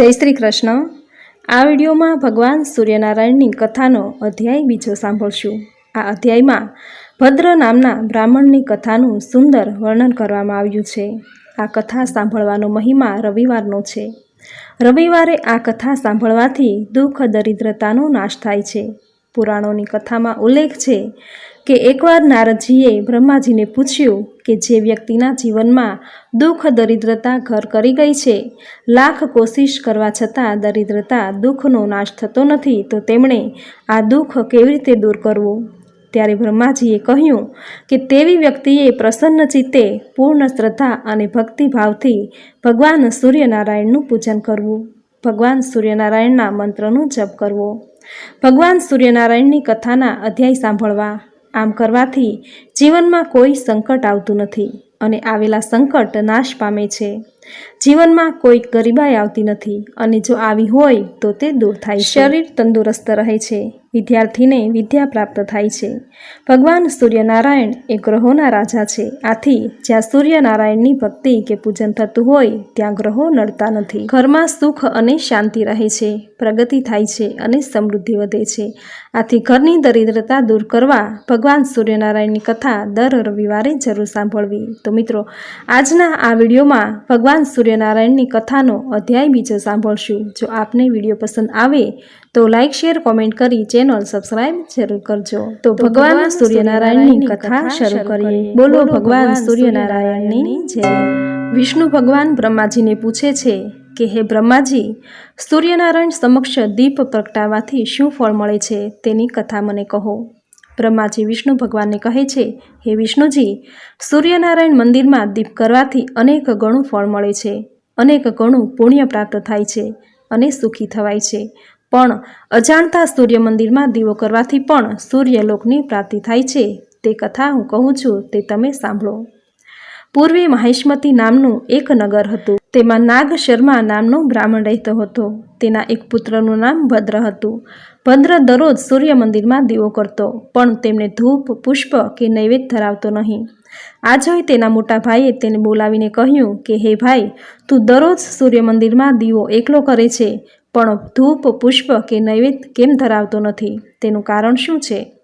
જય શ્રી કૃષ્ણ. આ વિડીયોમાં ભગવાન સૂર્યનારાયણની કથાનો અધ્યાય બીજો સાંભળશું. આ અધ્યાયમાં ભદ્ર નામના બ્રાહ્મણની કથાનું સુંદર વર્ણન કરવામાં આવ્યું છે. આ કથા સાંભળવાનો મહિમા રવિવારનો છે. રવિવારે આ કથા સાંભળવાથી દુઃખ, દરિદ્રતાનો નાશ થાય છે. પુરાણોની કથામાં ઉલ્લેખ છે કે એકવાર નારદજીએ બ્રહ્માજીને પૂછ્યું કે જે વ્યક્તિના જીવનમાં દુઃખ, દરિદ્રતા ઘર કરી ગઈ છે, લાખ કોશિશ કરવા છતાં દરિદ્રતા દુઃખનો નાશ થતો નથી, તો તેમણે આ દુઃખ કેવી રીતે દૂર કરવું? ત્યારે બ્રહ્માજીએ કહ્યું કે તેવી વ્યક્તિએ પ્રસન્ન ચિત્તે પૂર્ણ શ્રદ્ધા અને ભક્તિભાવથી ભગવાન સૂર્યનારાયણનું પૂજન કરવું. ભગવાન સૂર્યનારાયણના મંત્રનો જપ કરવો. ભગવાન સૂર્યનારાયણની કથાના અધ્યાય સાંભળવા. આમ કરવાથી જીવનમાં કોઈ સંકટ આવતું નથી અને આવેલા સંકટ નાશ પામે છે. જીવનમાં કોઈ ગરીબાઈ આવતી નથી અને જો આવી હોય તો તે દૂર થાય શરીર તંદુરસ્ત રહે છે. વિદ્યાર્થીને વિદ્યા પ્રાપ્ત થાય છે. ભગવાન સૂર્યનારાયણ એ ગ્રહોના રાજા છે. આથી જ્યાં સૂર્યનારાયણની ભક્તિ કે પૂજન થતું હોય, ત્યાં ગ્રહો નડતા નથી. ઘરમાં સુખ અને શાંતિ રહે છે, પ્રગતિ થાય છે અને સમૃદ્ધિ વધે છે. આથી ઘરની દરિદ્રતા દૂર કરવા ભગવાન સૂર્યનારાયણની કથા દર રવિવારે જરૂર સાંભળવી. તો મિત્રો, આજના આ વિડીયોમાં ભગવાન સૂર્યનારાયણની કથાનો અધ્યાય બીજો સાંભળશું. જો આપને વીડિયો પસંદ આવે તો લાઇક શેર કોમેન્ટ કરી ચેનલ સબસ્ક્રાઇબ જરૂર કરજો. તો ભગવાન સૂર્યનારાયણની કથા શરૂ કરીએ. બોલો ભગવાન સૂર્યનારાયણની જય વિષ્ણુ ભગવાન બ્રહ્માજીને પૂછે છે કે હે બ્રહ્માજી સૂર્યનારાયણ સમક્ષ દીપ પ્રગટાવવાથી શું ફળ મળે છે? તેની કથા મને કહો. બ્રહ્માજી વિષ્ણુ ભગવાનને કહે છે, હે વિષ્ણુજી, સૂર્યનારાયણ મંદિરમાં દીપ કરવાથી અનેક ગણું ફળ મળે છે, અનેક ગણું પુણ્ય પ્રાપ્ત થાય છે અને સુખી થવાય છે. પણ અજાણતા સૂર્ય મંદિરમાં દીવો કરવાથી પણ સૂર્યલોકની પ્રાપ્તિ થાય છે. તે કથા હું કહું છું, તે તમે સાંભળો. પૂર્વે મહેશમતી નામનું એક નગર હતું. તેમાં નાગ શર્મા નામનો બ્રાહ્મણ રહેતો હતો. તેના એક પુત્રનું નામ ભદ્ર હતું. ભદ્ર દરરોજ સૂર્ય મંદિરમાં દીવો કરતો, પણ તેમને ધૂપ, પુષ્પ કે નૈવેદ્ય ધરાવતો નહીં. આ જોઈ તેના મોટા ભાઈએ તેને બોલાવીને કહ્યું કે, હે ભાઈ, તું દરરોજ સૂર્ય મંદિરમાં દીવો એકલો કરે છે, પણ ધૂપ, પુષ્પ કે નૈવેદ્ય કેમ ધરાવતો નથી? તેનું કારણ શું છે?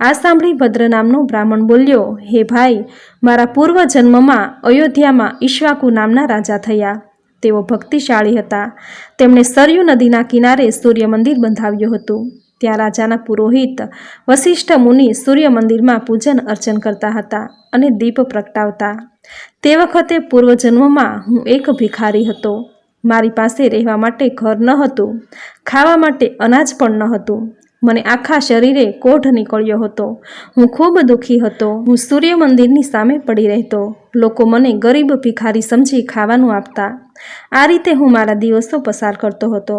આ સાંભળી ભદ્ર નામનો બ્રાહ્મણ બોલ્યો, હે ભાઈ, મારા પૂર્વ જન્મમાં અયોધ્યામાં ઈશ્વાકુ નામના રાજા થયા. તેઓ ભક્તિશાળી હતા. તેમણે સરયુ નદીના કિનારે સૂર્ય મંદિર બંધાવ્યું હતું. ત્યાં રાજાના પુરોહિત વશિષ્ઠ મુનિ સૂર્ય મંદિરમાં પૂજન અર્ચન કરતા હતા અને દીપ પ્રગટાવતા. તે વખતે પૂર્વજન્મમાં હું એક ભિખારી હતો. મારી પાસે રહેવા માટે ઘર ન હતું. ખાવા માટે અનાજ પણ ન હતું. મને આખા શરીરે કોઢ નીકળ્યો હતો. હું ખૂબ દુઃખી હતો. હું સૂર્ય મંદિરની સામે પડી રહેતો. લોકો મને ગરીબ ભિખારી સમજી ખાવાનું આપતા. આ રીતે હું મારા દિવસો પસાર કરતો હતો.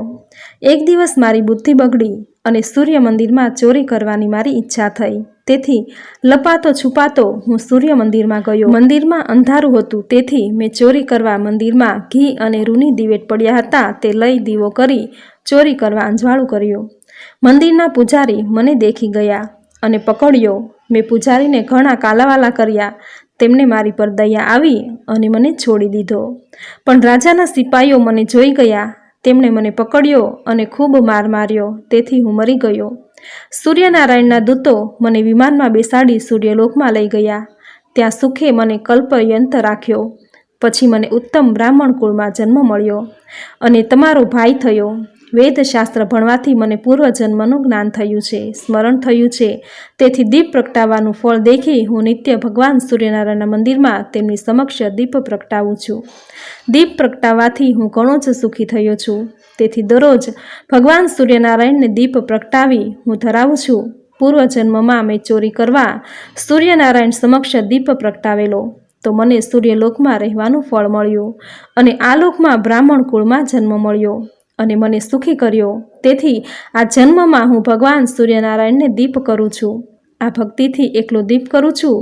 એક દિવસ મારી બુદ્ધિ બગડી અને સૂર્ય મંદિરમાં ચોરી કરવાની મારી ઈચ્છા થઈ. તેથી લપાતો છુપાતો હું સૂર્ય મંદિરમાં ગયો. મંદિરમાં અંધારું હતું, તેથી મેં ચોરી કરવા મંદિરમાં ઘી અને રૂની દિવેટ પડ્યા હતા, તે લઈ દીવો કરી ચોરી કરવા અંજવાળું કર્યું. મંદિરના પૂજારી મને દેખી ગયા અને પકડ્યો. મેં પૂજારીને ઘણા કાલાવાલા કર્યા. તેમને મારી પર દયા આવી અને મને છોડી દીધો. પણ રાજાના સિપાઈઓ મને જોઈ ગયા. તેમણે મને પકડ્યો અને ખૂબ માર માર્યો. તેથી હું મરી ગયો. સૂર્યનારાયણના દૂતો મને વિમાનમાં બેસાડી સૂર્યલોકમાં લઈ ગયા. ત્યાં સુખે મને કલ્પયંત રાખ્યો. પછી મને ઉત્તમ બ્રાહ્મણ કુળમાં જન્મ મળ્યો અને તમારો ભાઈ થયો. વેદશાસ્ત્ર ભણવાથી મને પૂર્વજન્મનું જ્ઞાન થયું છે, સ્મરણ થયું છે. તેથી દીપ પ્રગટાવવાનું ફળ દેખી હું નિત્ય ભગવાન સૂર્યનારાયણના મંદિરમાં તેમની સમક્ષ દીપ પ્રગટાવું છું. દીપ પ્રગટાવવાથી હું ઘણો જ સુખી થયો છું. તેથી દરરોજ ભગવાન સૂર્યનારાયણને દીપ પ્રગટાવી હું ધરાવું છું. પૂર્વજન્મમાં મેં ચોરી કરવા સૂર્યનારાયણ સમક્ષ દીપ પ્રગટાવેલો, તો મને સૂર્યલોકમાં રહેવાનું ફળ મળ્યું અને આ લોકમાં બ્રાહ્મણ કુળમાં જન્મ મળ્યો અને મને સુખી કર્યો. તેથી આ જન્મમાં હું ભગવાન સૂર્યનારાયણને દીપ કરું છું. આ ભક્તિથી એકલો દીપ કરું છું.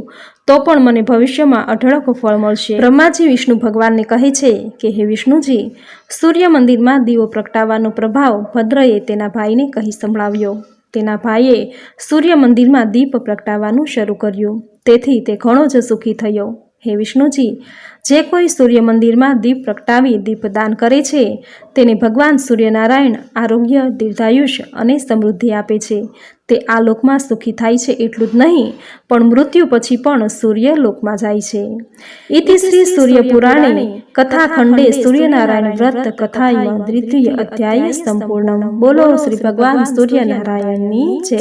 તો પણ મને ભવિષ્યમાં અઢળક ફળ મળશે. બ્રહ્માજી વિષ્ણુ ભગવાનને કહે છે કે, હે વિષ્ણુજી, સૂર્ય મંદિરમાં દીવો પ્રગટાવવાનો પ્રભાવ ભદ્રએ તેના ભાઈને કહી સંભળાવ્યો. તેના ભાઈએ સૂર્ય મંદિરમાં દીપ પ્રગટાવવાનું શરૂ કર્યું. તેથી તે ઘણો જ સુખી થયો. હે વિષ્ણુજી, જે કોઈ સૂર્ય મંદિરમાં દીપ પ્રગટાવી દીપદાન કરે છે, તેને ભગવાન સૂર્યનારાયણ આરોગ્ય દીર્ધાયુષ અને સમૃદ્ધિ આપે છે. તે આ લોકમાં સુખી થાય છે એટલું જ નહીં, પણ મૃત્યુ પછી પણ સૂર્ય લોકમાં જાય છે. ઇતિ શ્રી સૂર્ય પુરાણે કથા ખંડે સૂર્યનારાયણ વ્રત કથામાં દ્વિતીય અધ્યાય સંપૂર્ણ બોલો શ્રી ભગવાન સૂર્યનારાયણની જય.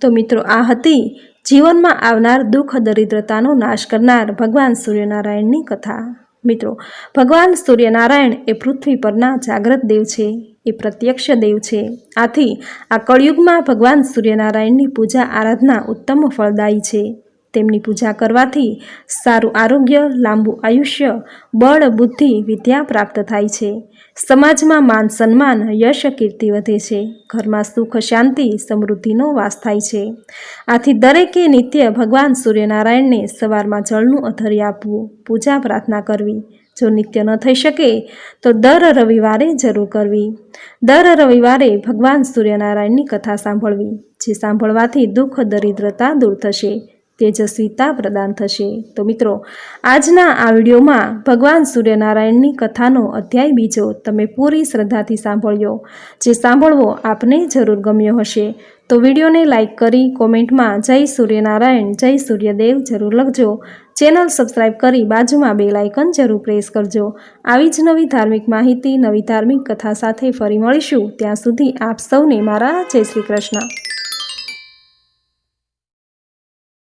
તો મિત્રો, આ હતી જીવનમાં આવનાર દુઃખ દરિદ્રતાનો નાશ કરનાર ભગવાન સૂર્યનારાયણની કથા. મિત્રો, ભગવાન સૂર્યનારાયણ એ પૃથ્વી પરના જાગ્રત દેવ છે, એ પ્રત્યક્ષ દેવ છે. આથી આ કળિયુગમાં ભગવાન સૂર્યનારાયણની પૂજા આરાધના ઉત્તમ ફળદાયી છે. તેમની પૂજા કરવાથી સારું આરોગ્ય, લાંબુ આયુષ્ય, બળ, બુદ્ધિ, વિદ્યા પ્રાપ્ત થાય છે. સમાજમાં માન સન્માન, યશ કીર્તિ વધે છે. ઘરમાં સુખ, શાંતિ, સમૃદ્ધિનો વાસ થાય છે. આથી દરેકે નિત્ય ભગવાન સૂર્યનારાયણને સવારમાં જળનું અધર્ય આપવું, પૂજા પ્રાર્થના કરવી. જો નિત્ય ન થઈ શકે, તો દર રવિવારે જરૂર કરવી. દર રવિવારે ભગવાન સૂર્યનારાયણની કથા સાંભળવી, જે સાંભળવાથી દુઃખ, દરિદ્રતા દૂર થશે. તેજસ્વીતા પ્રદાન થશે. તો મિત્રો, આજના આ વિડીયોમાં ભગવાન સૂર્યનારાયણની કથાનો અધ્યાય બીજો તમે પૂરી શ્રદ્ધાથી સાંભળ્યો, જે સાંભળવો આપને જરૂર ગમ્યો હશે. તો વિડીયોને લાઇક કરી કોમેન્ટમાં જય સૂર્યનારાયણ, જય સૂર્યદેવ જરૂર લખજો. ચેનલ સબસ્ક્રાઇબ કરી બાજુમાં બે લાઇકન જરૂર પ્રેસ કરજો. આવી જ નવી ધાર્મિક માહિતી, નવી ધાર્મિક કથા સાથે ફરી મળીશું. ત્યાં સુધી આપ સૌને મારા જય શ્રી કૃષ્ણ.